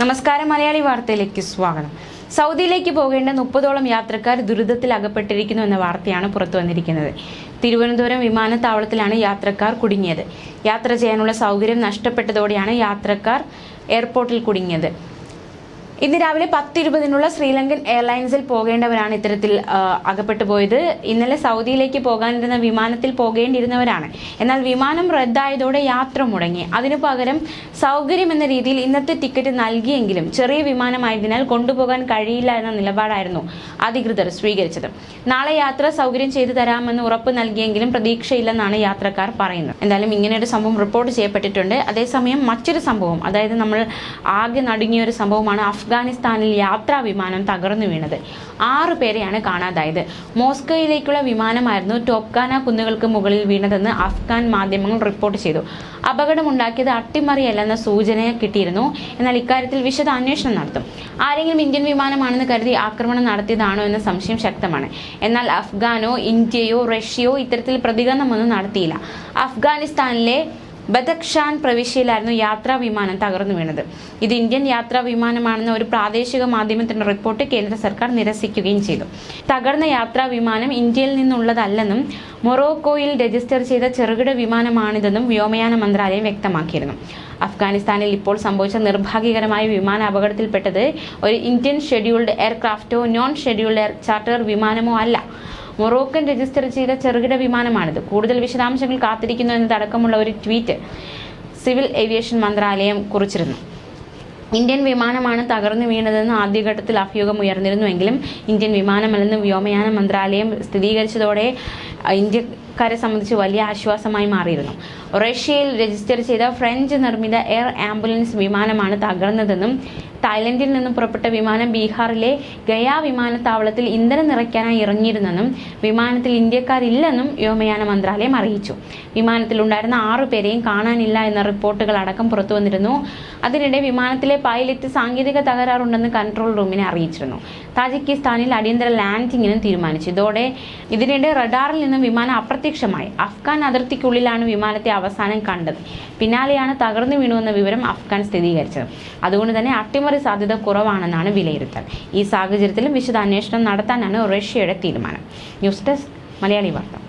നമസ്കാരം മലയാളി വാർത്തയിലേക്ക് സ്വാഗതം. സൗദിയിലേക്ക് പോകേണ്ട മുപ്പതോളം യാത്രക്കാർ ദുരിതത്തിൽ അകപ്പെട്ടിരിക്കുന്നു എന്ന വാർത്തയാണ് പുറത്തു വന്നിരിക്കുന്നത്. തിരുവനന്തപുരം വിമാനത്താവളത്തിലാണ് യാത്രക്കാർ കുടുങ്ങിയത്. യാത്ര ചെയ്യാനുള്ള സൗകര്യം നഷ്ടപ്പെട്ടതോടെയാണ് യാത്രക്കാർ എയർപോർട്ടിൽ കുടുങ്ങിയത്. ഇന്ന് രാവിലെ പത്തിരുപതിനുള്ള ശ്രീലങ്കൻ എയർലൈൻസിൽ പോകേണ്ടവരാണ് ഇത്തരത്തിൽ അകപ്പെട്ടു പോയത്. ഇന്നലെ സൗദിയിലേക്ക് പോകാനിരുന്ന വിമാനത്തിൽ പോകേണ്ടിയിരുന്നവരാണ്. എന്നാൽ വിമാനം റദ്ദായതോടെ യാത്ര മുടങ്ങി. അതിനു പകരം സൗകര്യം എന്ന രീതിയിൽ ഇന്നത്തെ ടിക്കറ്റ് നൽകിയെങ്കിലും ചെറിയ വിമാനമായതിനാൽ കൊണ്ടുപോകാൻ കഴിയില്ല എന്ന നിലപാടായിരുന്നു അധികൃതർ സ്വീകരിച്ചത്. നാളെ യാത്ര സൗകര്യം ചെയ്തു തരാമെന്ന് ഉറപ്പ് നൽകിയെങ്കിലും പ്രതീക്ഷയില്ലെന്നാണ് യാത്രക്കാർ പറയുന്നത്. എന്തായാലും ഇങ്ങനെ ഒരു സംഭവം റിപ്പോർട്ട് ചെയ്യപ്പെട്ടിട്ടുണ്ട്. അതേസമയം മറ്റൊരു സംഭവം അതായത് നമ്മൾ ആകെ നടുങ്ങിയ ഒരു സംഭവമാണ് അഫ്ഗാനിസ്ഥാനിൽ യാത്രാ വിമാനം തകർന്നു വീണത്. ആറ് പേരെയാണ് കാണാതായത്. മോസ്കോയിലേക്കുള്ള വിമാനമായിരുന്നു ടോപ്കാന കുന്നുകൾക്ക് മുകളിൽ വീണതെന്ന് അഫ്ഗാൻ മാധ്യമങ്ങൾ റിപ്പോർട്ട് ചെയ്തു. അപകടമുണ്ടാക്കിയത് അട്ടിമറിയല്ലെന്ന സൂചന കിട്ടിയിരുന്നു. എന്നാൽ ഇക്കാര്യത്തിൽ വിശദ അന്വേഷണം നടത്തും. ആരെങ്കിലും ഇന്ത്യൻ വിമാനമാണെന്ന് കരുതി ആക്രമണം നടത്തിയതാണോ എന്ന സംശയം ശക്തമാണ്. എന്നാൽ അഫ്ഗാനോ ഇന്ത്യയോ റഷ്യയോ ഇത്തരത്തിൽ പ്രതികരണമൊന്നും നടത്തിയില്ല. അഫ്ഗാനിസ്ഥാനിലെ ബദക്ഷാൻ പ്രവിശ്യയിലായിരുന്നു യാത്രാ വിമാനം തകർന്നു വീണത്. ഇത് ഇന്ത്യൻ യാത്രാ വിമാനമാണെന്ന ഒരു പ്രാദേശിക മാധ്യമത്തിന്റെ റിപ്പോർട്ട് കേന്ദ്ര സർക്കാർ നിരസിക്കുകയും ചെയ്തു. തകർന്ന യാത്രാ വിമാനം ഇന്ത്യയിൽ നിന്നുള്ളതല്ലെന്നും മൊറോക്കോയിൽ രജിസ്റ്റർ ചെയ്ത ചെറുകിട വിമാനമാണിതെന്നും വ്യോമയാന മന്ത്രാലയം വ്യക്തമാക്കിയിരുന്നു. അഫ്ഗാനിസ്ഥാനിൽ ഇപ്പോൾ സംഭവിച്ച നിർഭാഗ്യകരമായ വിമാന അപകടത്തിൽപ്പെട്ടത് ഒരു ഇന്ത്യൻ ഷെഡ്യൂൾഡ് എയർക്രാഫ്റ്റോ നോൺ ഷെഡ്യൂൾഡ് എയർ ചാർട്ടർ വിമാനമോ അല്ല. മൊറോക്കൻ രജിസ്റ്റർ ചെയ്ത ചെറുകിട വിമാനമാണിത്. കൂടുതൽ വിശദാംശങ്ങൾ കാത്തിരിക്കുന്നു എന്നതടക്കമുള്ള ഒരു ട്വീറ്റ് സിവിൽ ഏവിയേഷൻ മന്ത്രാലയം കുറിച്ചിരുന്നു. ഇന്ത്യൻ വിമാനമാണ് തകർന്നു വീണതെന്ന് ആദ്യഘട്ടത്തിൽ അഭ്യൂഹം ഉയർന്നിരുന്നുവെങ്കിലും ഇന്ത്യൻ വിമാനമല്ലെന്ന് വ്യോമയാന മന്ത്രാലയം സ്ഥിരീകരിച്ചതോടെ ഇന്ത്യക്കാരെ സംബന്ധിച്ച് വലിയ ആശ്വാസമായി മാറിയിരുന്നു. റഷ്യയിൽ രജിസ്റ്റർ ചെയ്ത ഫ്രഞ്ച് നിർമ്മിത എയർ ആംബുലൻസ് വിമാനമാണ് തകർന്നതെന്നും തായ്ലൻഡിൽ നിന്നും പുറപ്പെട്ട വിമാനം ബീഹാറിലെ ഗയ വിമാനത്താവളത്തിൽ ഇന്ധനം നിറയ്ക്കാനായി ഇറങ്ങിയിരുന്നെന്നും വിമാനത്തിൽ ഇന്ത്യക്കാരില്ലെന്നും വ്യോമയാന മന്ത്രാലയം അറിയിച്ചു. വിമാനത്തിലുണ്ടായിരുന്ന ആറു പേരെയും കാണാനില്ല എന്ന റിപ്പോർട്ടുകൾ അടക്കം പുറത്തു വന്നിരുന്നു. അതിനിടെ വിമാനത്തിലെ പൈലറ്റ് സാങ്കേതിക തകരാറുണ്ടെന്ന് കൺട്രോൾ റൂമിനെ അറിയിച്ചിരുന്നു. താജിക്കിസ്ഥാനിൽ അടിയന്തര ലാൻഡിങ്ങിനും തീരുമാനിച്ചു. ഇതോടെ ഇതിനിടെ റഡാറിൽ നിന്നും വിമാനം അപ്രത്യക്ഷമായി. അഫ്ഗാൻ അതിർത്തിക്കുള്ളിലാണ് വിമാനത്തെ അവസാനം കണ്ടത്. പിന്നാലെയാണ് തകർന്നു വീണുവെന്ന വിവരം അഫ്ഗാൻ സ്ഥിരീകരിച്ചത്. അതുകൊണ്ട് തന്നെ അട്ടിമറി സാധ്യത കുറവാണെന്നാണ് വിലയിരുത്തൽ. ഈ സാഹചര്യത്തിലും വിശദാന്വേഷണം നടത്താനാണ് റഷ്യയുടെ തീരുമാനം. ന്യൂസ് ഡെസ്ക് മലയാളി വാർത്ത.